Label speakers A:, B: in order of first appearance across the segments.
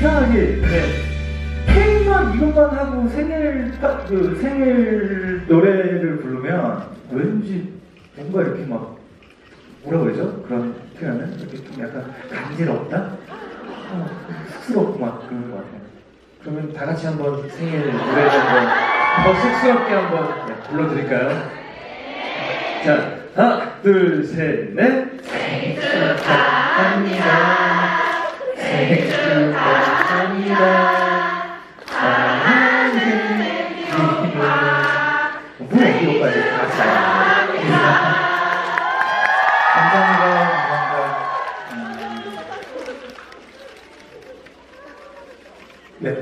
A: 이상하게
B: 네.
A: 케이크만 이것만 하고 생일 딱 그 생일 노래를 부르면 왠지 뭔가 이렇게 막 뭐라 그러죠? 그런 표현은 이렇게 좀 약간 간지럽다, 어, 쑥스럽고 막 그런 것 같아요.
B: 그러면 다 같이 한번 생일 노래를 한번 더 쑥스럽게 한번 네, 불러드릴까요? 자, 하나, 둘, 셋, 넷. 생일 축하합니다.
A: 네.
B: 네,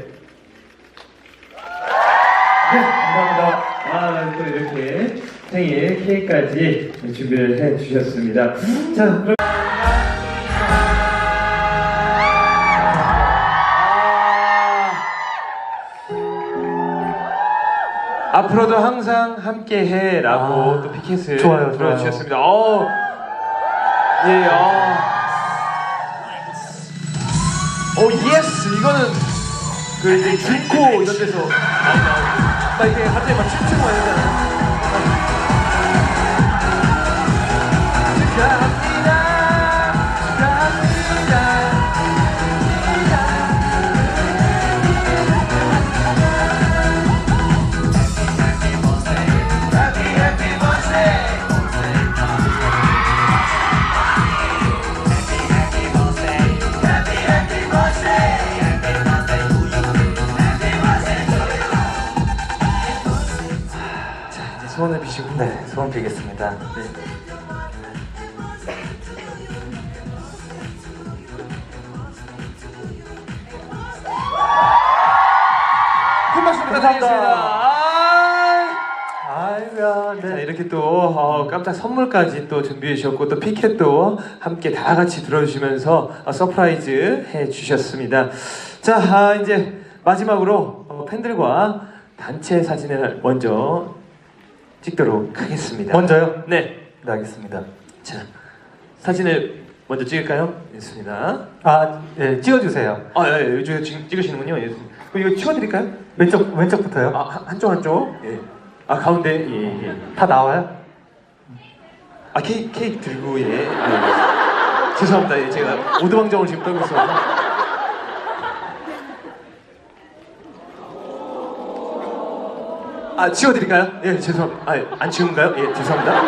B: 감사합니다. 아, 또 이렇게 생일 케이크까지 준비를 해 주셨습니다. 자, 그럼. 앞으로도 항상 함께 해라고
C: 아,
B: 또 피켓을
C: 좋아요.
B: 들어주셨습니다. 어, 예, 어. 오 예스 이거는 그 이제 중코 이런 데서 많이 나오고 막 이렇게 갑자기 막 춤추고 막 이러잖아요. 소원을 비시고
C: 네, 소원 빌겠습니다.
B: 네. 아,
C: 아이고야,
B: 자,
C: 네.
B: 이렇게 또 어, 깜짝 선물까지 또 준비해 주셨고 또 피켓도 함께 다 같이 들어주시면서 어, 서프라이즈 해 주셨습니다. 자, 아, 이제 마지막으로 어, 팬들과 단체 사진을 먼저 찍도록 하겠습니다.
C: 먼저요?
B: 네.
C: 네, 알겠습니다.
B: 자, 사진을 먼저 찍을까요? 있습니다.
C: 아, 네, 찍어주세요.
B: 아, 예, 예, 이쪽에 찍, 찍으시는군요. 예. 그럼 이거 치워드릴까요?
C: 왼쪽, 왼쪽부터요?
B: 아, 한- 한쪽 한쪽. 예. 아, 가운데. 예, 예.
C: 다 나와요?
B: 아, 케이크, 케이크 들고, 예. 아, 예. 죄송합니다. 예, 제가 오두방정을 지금 떨고 있어요. 아, 치워드릴까요? 예, 죄송. 아, 안 치운가요? 예, 죄송합니다.